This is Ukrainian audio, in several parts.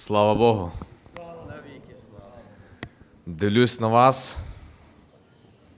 Слава Богу. Дивлюсь на вас.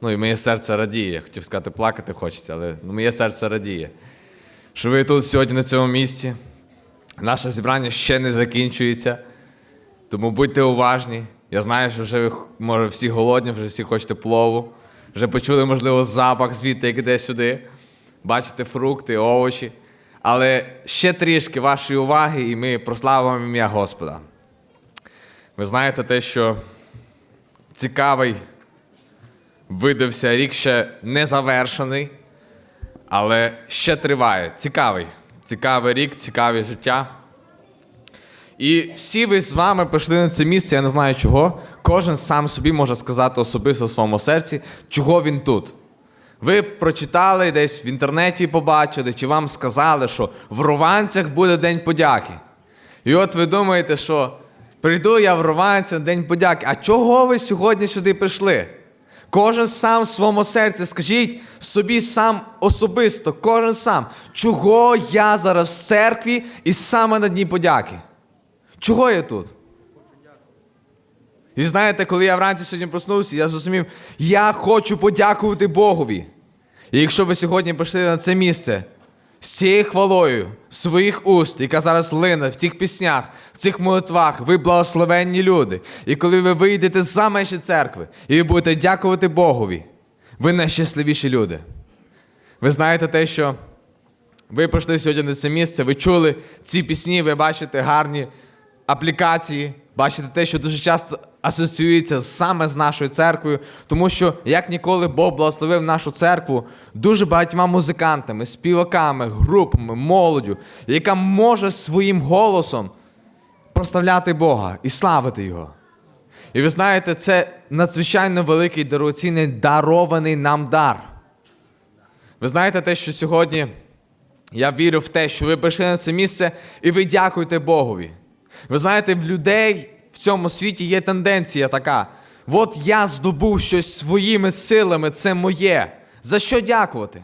Ну і моє серце радіє. Хотів сказати, плакати хочеться, але ну, моє серце радіє. Що ви тут сьогодні на цьому місці. Наше зібрання ще не закінчується. Тому будьте уважні. Я знаю, що вже ви може всі голодні, вже всі хочете плову. Вже почули, можливо, запах звідти, як іде сюди. Бачите фрукти, овочі. Але ще трішки вашої уваги, і ми прославимо ім'я Господа. Ви знаєте те, що цікавий видався рік ще не завершений, але ще триває. Цікавий. Цікавий рік, цікаве життя. І всі ви з вами прийшли на це місце, я не знаю чого. Кожен сам собі може сказати особисто в своєму серці, чого він тут. Ви прочитали десь в інтернеті побачили, чи вам сказали, що в Рованцях буде День подяки. І от ви думаєте, що прийду я в Рованці на День подяки. А чого ви сьогодні сюди прийшли? Кожен сам в своєму серці, скажіть собі сам особисто, кожен сам, чого я зараз в церкві і саме на Дні подяки? Чого я тут? І знаєте, коли я вранці сьогодні проснувся, я зрозумів, я хочу подякувати Богові. І якщо ви сьогодні прийшли на це місце з цією хвалою своїх уст, яка зараз лине в цих піснях, в цих молитвах, ви благословенні люди. І коли ви вийдете за межі церкви і ви будете дякувати Богові, ви найщасливіші люди. Ви знаєте те, що ви прийшли сьогодні на це місце, ви чули ці пісні, ви бачите гарні аплікації, бачите те, що дуже часто асоціюється саме з нашою церквою, тому що як ніколи Бог благословив нашу церкву дуже багатьма музикантами, співаками, групами, молоддю, яка може своїм голосом прославляти Бога і славити Його. І ви знаєте, це надзвичайно великий дорогоцінний дарований нам дар. Ви знаєте те, що сьогодні я вірю в те, що ви прийшли на це місце і ви дякуєте Богові. Ви знаєте, в людей в цьому світі є тенденція така: от я здобув щось своїми силами, це моє. За що дякувати?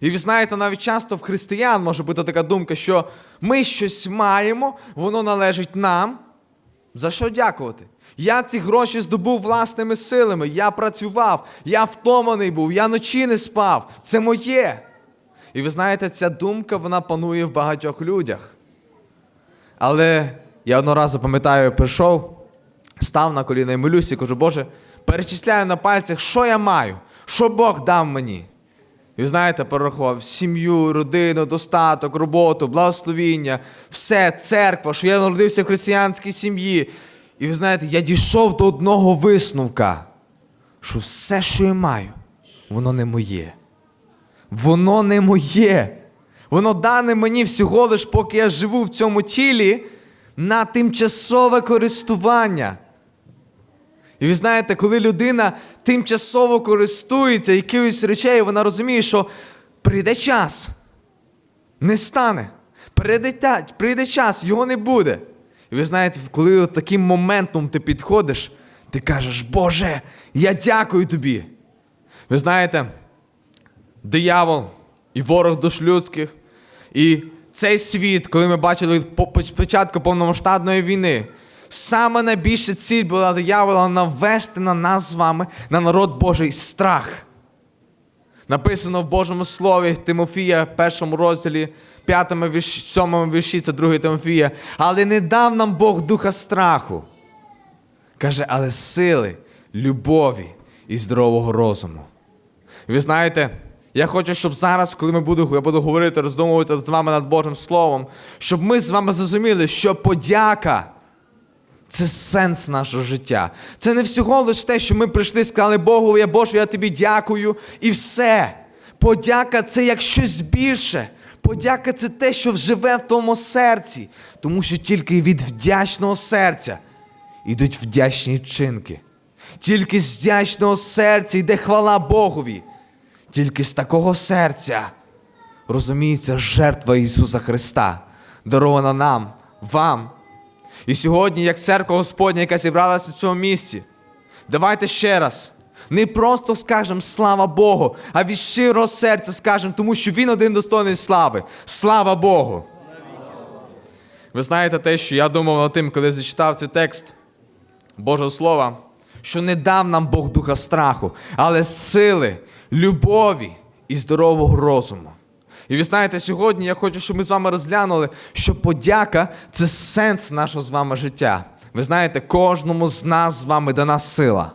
І ви знаєте, навіть часто в християн може бути така думка, що ми щось маємо, воно належить нам. За що дякувати? Я ці гроші здобув власними силами, я працював, я втоманий був, я ночі не спав. Це моє. І ви знаєте, ця думка вона панує в багатьох людях. Але я одного разу пам'ятаю, прийшов, став на коліна і молюся і кажу, Боже, перечисляю на пальцях, що я маю, що Бог дав мені. І знаєте, перерахував сім'ю, родину, достаток, роботу, благословіння, все, церква, що я народився в християнській сім'ї. І ви знаєте, я дійшов до одного висновка, що все, що я маю, воно не моє. Воно не моє. Воно дане мені всього лиш, поки я живу в цьому тілі на тимчасове користування. І ви знаєте, коли людина тимчасово користується якоюсь речей, вона розуміє, що прийде час, не стане. Прийде, прийде час, його не буде. І ви знаєте, коли от таким моментом ти підходиш, ти кажеш, Боже, я дякую тобі. Ви знаєте, диявол і ворог душ людських, і цей світ, коли ми бачили по- по- початку повномасштабної війни, саме найбільша ціль була диявола навести на нас з вами, на народ Божий страх. Написано в Божому Слові Тимофія, першому розділі, п'ятому вірші, сьомому вірші, це другий Тимофія. Але не дав нам Бог духа страху. Каже, але сили, любові і здорового розуму. Ви знаєте, я хочу, щоб зараз, коли ми буду, я буду говорити, роздумувати з вами над Божим Словом, щоб ми з вами зрозуміли, що подяка це сенс нашого життя. Це не всього лише те, що ми прийшли і сказали Богу, я Боже, я тобі дякую, і все. Подяка це як щось більше. Подяка це те, що вживе в тому серці. Тому що тільки від вдячного серця йдуть вдячні чинки. Тільки з вдячного серця йде хвала Богові. Тільки з такого серця розуміється жертва Ісуса Христа, дарована нам, вам. І сьогодні, як церква Господня, яка зібралася в цьому місці, давайте ще раз. Не просто скажемо слава Богу, а від щирого серця скажемо, тому що Він один достойний слави. Слава Богу! Ви знаєте те, що я думав над тим, коли зачитав цей текст Божого Слова, що не дав нам Бог духа страху, але сили, любові і здорового розуму. І ви знаєте, сьогодні я хочу, щоб ми з вами розглянули, що подяка це сенс нашого з вами життя. Ви знаєте, кожному з нас з вами дана сила.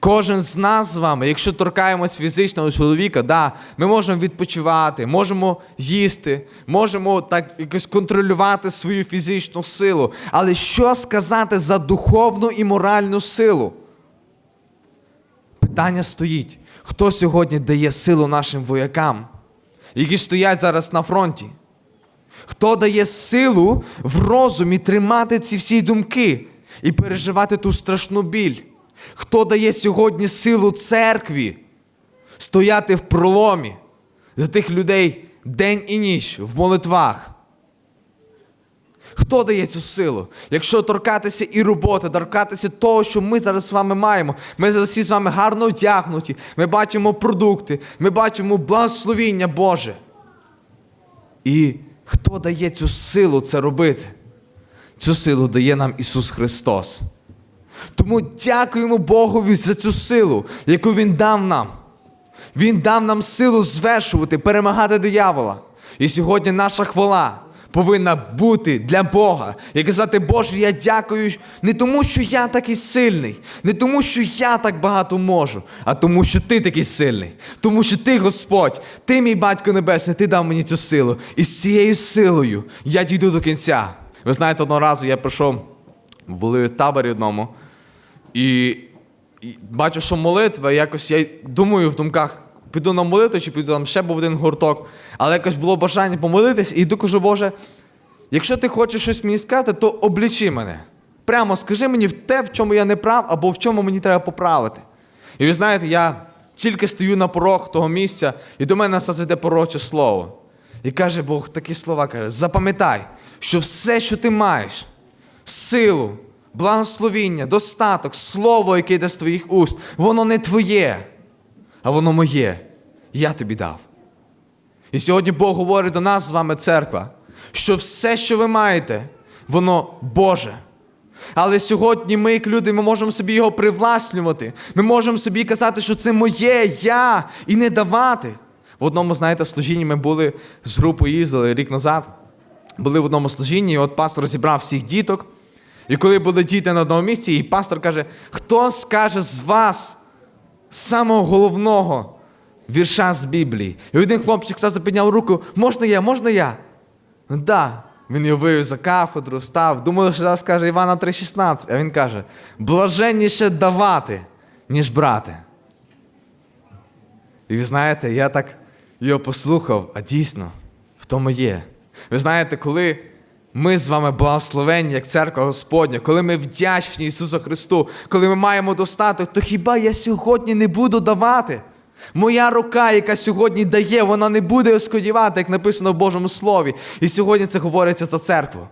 Кожен з нас з вами, якщо торкаємось фізичного чоловіка, да, ми можемо відпочивати, можемо їсти, можемо так якось контролювати свою фізичну силу. Але що сказати за духовну і моральну силу? Питання стоїть: хто сьогодні дає силу нашим воякам, які стоять зараз на фронті? Хто дає силу в розумі тримати ці всі думки і переживати ту страшну біль? Хто дає сьогодні силу церкві стояти в проломі за тих людей день і ніч в молитвах? Хто дає цю силу? Якщо торкатися і роботи, торкатися того, що ми зараз з вами маємо. Ми зараз всі з вами гарно одягнуті, ми бачимо продукти, ми бачимо благословіння Боже. І хто дає цю силу це робити? Цю силу дає нам Ісус Христос. Тому дякуємо Богові за цю силу, яку Він дав нам. Він дав нам силу звершувати, перемагати диявола. І сьогодні наша хвала повинна бути для Бога. І казати, Боже, я дякую не тому, що я такий сильний, не тому, що я так багато можу, а тому, що ти такий сильний. Тому що ти, Господь, ти, мій батько Небесний, ти дав мені цю силу. І з цією силою я дійду до кінця. Ви знаєте, одного разу я прийшов, в таборі одному. І, і бачу, що молитва, якось я думаю в думках, піду на молитву, чи піду там ще був один гурток. Але якось було бажання помолитись, і йду кажу, Боже, якщо ти хочеш щось мені сказати, то облічи мене. Прямо скажи мені в те, в чому я не прав, або в чому мені треба поправити. І ви знаєте, я тільки стою на порог того місця, і до мене зайде пророче слово. І каже Бог такі слова: каже: запам'ятай, що все, що ти маєш, силу, благословіння, достаток, слово, яке йде з твоїх уст, воно не твоє, а воно моє. Я тобі дав. І сьогодні Бог говорить до нас з вами, церква, що все, що ви маєте, воно Боже. Але сьогодні ми, як люди, ми можемо собі його привласнювати. Ми можемо собі казати, що це моє, я, і не давати. В одному, знаєте, служінні ми були з групою їздили рік назад. Були в одному служінні, і от пастор зібрав всіх діток. І коли були діти на одному місці, і пастор каже: хто скаже з вас самого головного вірша з Біблії? І один хлопчик зразу підняв руку: можна я, можна я? Да. Він його вивів за кафедру, встав. Думали, що зараз каже Івана 3,16. А він каже: блаженніше давати, ніж брати. І ви знаєте, я так його послухав, а дійсно, в тому є. Ви знаєте, коли ми з вами благословенні, як церква Господня, коли ми вдячні Ісусу Христу, коли ми маємо достаток, то хіба я сьогодні не буду давати? Моя рука, яка сьогодні дає, вона не буде оскодівати, як написано в Божому Слові. І сьогодні це говориться за церкву.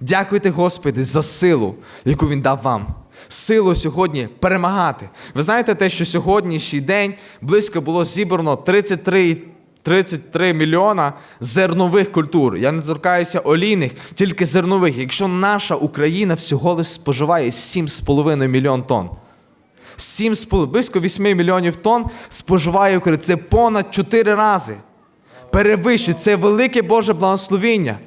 Дякуйте Господи за силу, яку Він дав вам. Силу сьогодні перемагати. Ви знаєте те, що сьогоднішній день близько було зібрано 33 33 мільйона зернових культур. Я не торкаюся олійних, тільки зернових. Якщо наша Україна всього лише споживає 7,5 мільйон тонн. 7, близько 8 мільйонів тонн споживає Україна. Це понад 4 рази. Перевищує це велике Боже благословіння.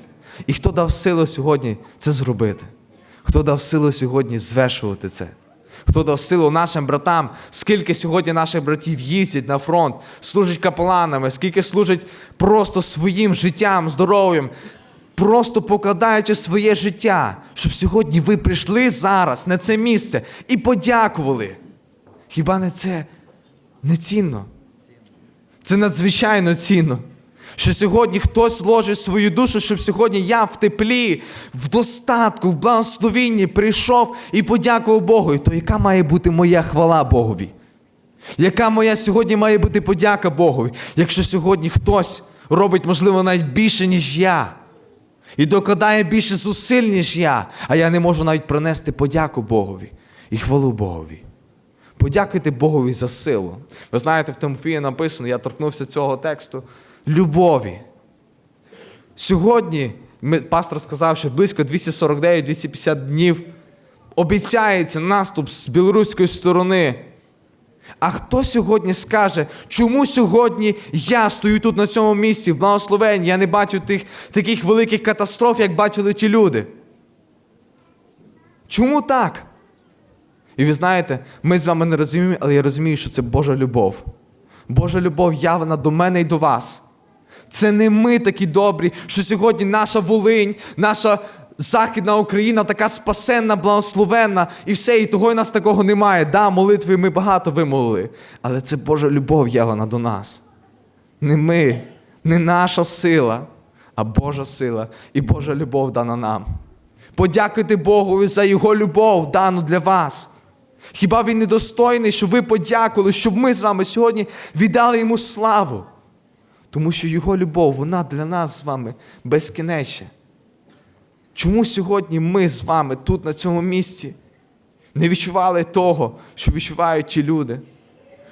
І хто дав силу сьогодні це зробити? Хто дав силу сьогодні звершувати це? Хто дав силу нашим братам, скільки сьогодні наших братів їздять на фронт, служать капеланами, скільки служать просто своїм життям, здоров'ям, просто покладаючи своє життя, щоб сьогодні ви прийшли зараз на це місце і подякували. Хіба не це не цінно? Це надзвичайно цінно. Що сьогодні хтось ложить свою душу, щоб сьогодні я в теплі, в достатку, в благословінні прийшов і подякував Богу. І то яка має бути моя хвала Богові? Яка моя сьогодні має бути подяка Богові? Якщо сьогодні хтось робить, можливо, навіть більше, ніж я, і докладає більше зусиль, ніж я, а я не можу навіть принести подяку Богові і хвалу Богові. Подякуйте Богові за силу. Ви знаєте, в Тимофії написано, я торкнувся цього тексту любові. Сьогодні ми, пастор сказав, що близько 249-250 днів обіцяється наступ з білоруської сторони. А хто сьогодні скаже, чому сьогодні я стою тут на цьому місці, в благословенні, я не бачу тих таких великих катастроф, як бачили ті люди? Чому так? І ви знаєте, ми з вами не розуміємо, але я розумію, що це Божа любов. Божа любов явлена до мене і до вас. Це не ми такі добрі, що сьогодні наша Волинь, наша Західна Україна така спасенна, благословенна, і все, і того і нас такого немає. Да, молитви ми багато вимолили, але це Божа любов явлена до нас. Не ми, не наша сила, а Божа сила і Божа любов дана нам. Подякуйте Богові за Його любов, дану для вас. Хіба він недостойний, щоб ви подякували, щоб ми з вами сьогодні віддали йому славу? Тому що Його любов, вона для нас з вами безкінечна. Чому сьогодні ми з вами тут, на цьому місці, не відчували того, що відчувають ті люди?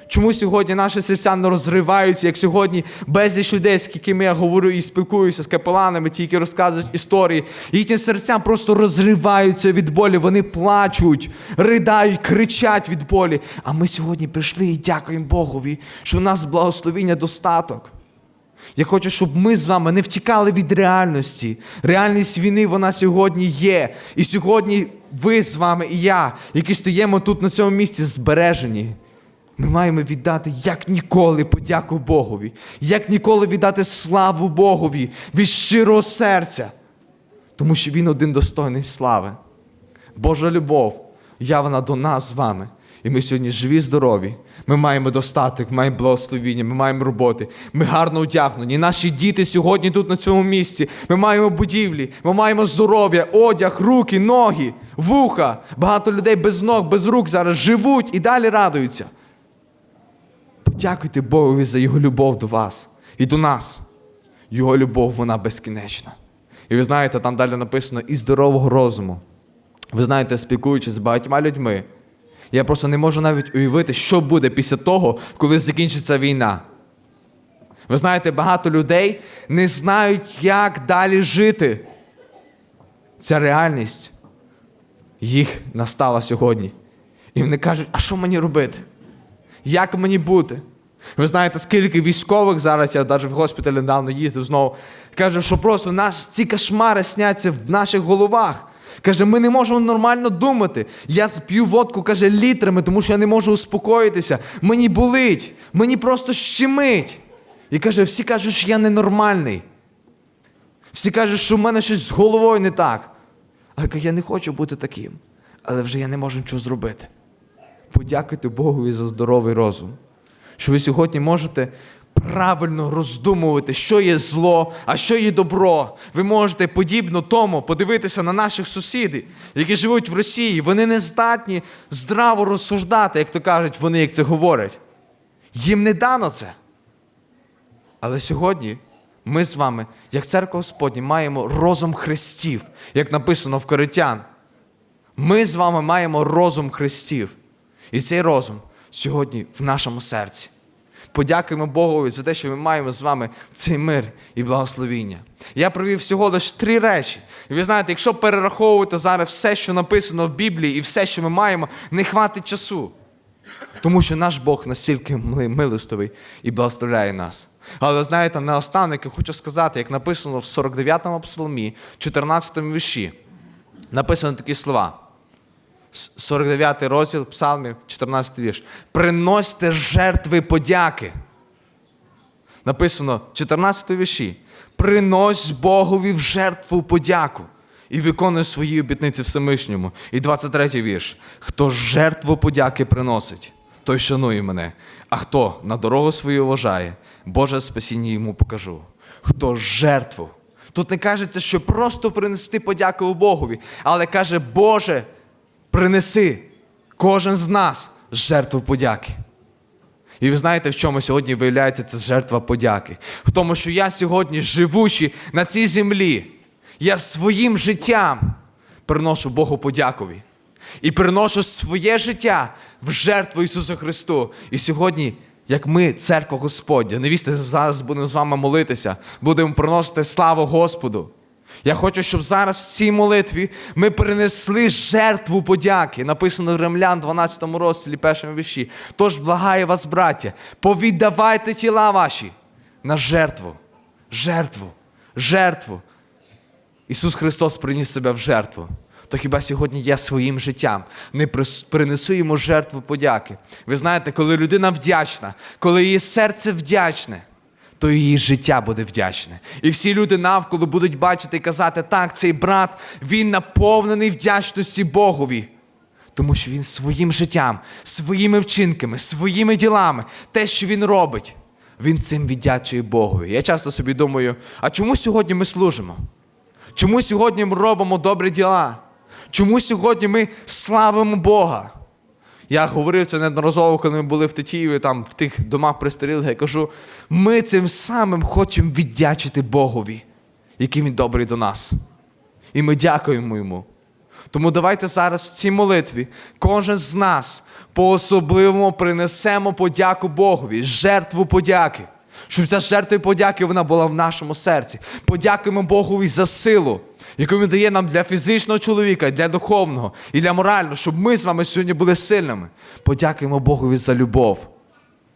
Чому сьогодні наші серця не розриваються, як сьогодні безліч людей, з якими я говорю і спілкуюся з капеланами, ті, які розказують історії, їхні серця просто розриваються від болі, вони плачуть, ридають, кричать від болі. А ми сьогодні прийшли і дякуємо Богові, що в нас благословіння достаток. Я хочу, щоб ми з вами не втікали від реальності. Реальність війни вона сьогодні є. І сьогодні ви з вами і я, які стоїмо тут на цьому місці, збережені. Ми маємо віддати як ніколи подяку Богові, як ніколи віддати славу Богові від щирого серця. Тому що Він один достойний слави. Божа любов явлена до нас з вами. І ми сьогодні живі, здорові. Ми маємо достаток, маємо благословіння, ми маємо роботи. Ми гарно одягнені. Наші діти сьогодні тут на цьому місці. Ми маємо будівлі, ми маємо здоров'я, одяг, руки, ноги, вуха. Багато людей без ног, без рук зараз живуть і далі радуються. Подякуйте Богові за Його любов до вас і до нас. Його любов, вона безкінечна. І ви знаєте, там далі написано і здорового розуму. Ви знаєте, спілкуючись з багатьма людьми, я просто не можу навіть уявити, що буде після того, коли закінчиться війна. Ви знаєте, багато людей не знають, як далі жити. Ця реальність їх настала сьогодні. І вони кажуть, а що мені робити? Як мені бути? Ви знаєте, скільки військових зараз, я навіть в госпіталі недавно їздив знову, каже, що просто нас ці кошмари сняться в наших головах. Каже, ми не можемо нормально думати. Я п'ю водку, каже, літрами, тому що я не можу успокоїтися. Мені болить, мені просто щемить. І каже, всі кажуть, що я ненормальний. Всі кажуть, що в мене щось з головою не так. Але каже, я не хочу бути таким. Але вже я не можу нічого зробити. Подякуйте Богові за здоровий розум, що ви сьогодні можете правильно роздумувати, що є зло, а що є добро. Ви можете подібно тому подивитися на наших сусідів, які живуть в Росії. Вони не здатні здраво розсуждати, як то кажуть, вони як це говорять. Їм не дано це. Але сьогодні ми з вами, як церква Господня, маємо розум Христів, як написано в Коритян. Ми з вами маємо розум Христів. І цей розум сьогодні в нашому серці. Подякуємо Богові за те, що ми маємо з вами цей мир і благословіння. Я провів всього лише три речі. І ви знаєте, якщо перераховувати зараз все, що написано в Біблії, і все, що ми маємо, не хватить часу. Тому що наш Бог настільки милостивий і благословляє нас. Але знаєте, наостанок я хочу сказати, як написано в 49-му псалмі, 14-му вірші, написано такі слова. С- 49 розділ Псалмів, 14 вірш. Приносьте жертви подяки. Написано 14 вірші. Принось Богові в жертву подяку і виконуй свої обітниці Всемишньому. І 23 вірш. Хто жертву подяки приносить, той шанує мене. А хто на дорогу свою вважає, Боже спасіння йому покажу. Хто жертву. Тут не кажеться, що просто принести подяку Богові, але каже, Боже, принеси кожен з нас жертву подяки. І ви знаєте, в чому сьогодні виявляється ця жертва подяки? В тому, що я сьогодні, живучи на цій землі, я своїм життям приношу Богу подякові. І приношу своє життя в жертву Ісусу Христу. І сьогодні, як ми, церква Господня, невісти зараз будемо з вами молитися, будемо приносити славу Господу. Я хочу, щоб зараз в цій молитві ми принесли жертву подяки. Написано в Римлян 12 розділі, першому вірші. Тож благаю вас, браття, повіддавайте тіла ваші на жертву, жертву, жертву. Ісус Христос приніс себе в жертву. То хіба сьогодні я своїм життям не принесу йому жертву подяки? Ви знаєте, коли людина вдячна, коли її серце вдячне, то її життя буде вдячне. І всі люди навколо будуть бачити і казати, так, цей брат, він наповнений вдячності Богові. Тому що він своїм життям, своїми вчинками, своїми ділами, те, що він робить, він цим віддячує Богові. Я часто собі думаю, а чому сьогодні ми служимо? Чому сьогодні ми робимо добрі діла? Чому сьогодні ми славимо Бога? Я говорив це неодноразово, коли ми були в Тетіїві, там в тих домах престарілих, я кажу, ми цим самим хочемо віддячити Богові, який він добрий до нас. І ми дякуємо йому. Тому давайте зараз в цій молитві кожен з нас по-особливому принесемо подяку Богові, жертву подяки. Щоб ця жертва подяки вона була в нашому серці. Подякуємо Богові за силу, яку він дає нам для фізичного чоловіка, для духовного і для морального, щоб ми з вами сьогодні були сильними. Подякуємо Богові за любов.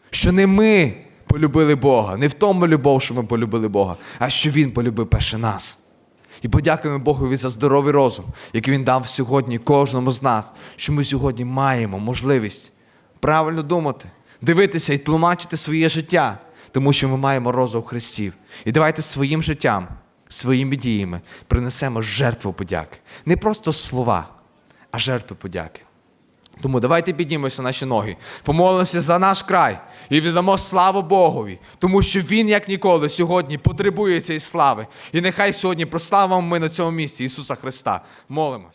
Що не ми полюбили Бога, не в тому любов, що ми полюбили Бога, а що Він полюбив перше нас. І подякуємо Богові за здоровий розум, який Він дав сьогодні кожному з нас, що ми сьогодні маємо можливість правильно думати, дивитися і тлумачити своє життя, тому що ми маємо розум Христів. І давайте своїм життям, своїми діями принесемо жертву подяки. Не просто слова, а жертву подяки. Тому давайте піднімемося наші ноги, помолимося за наш край і віддамо славу Богові, тому що Він, як ніколи, сьогодні потребує цієї слави. І нехай сьогодні прославимо ми на цьому місці Ісуса Христа. Молимось.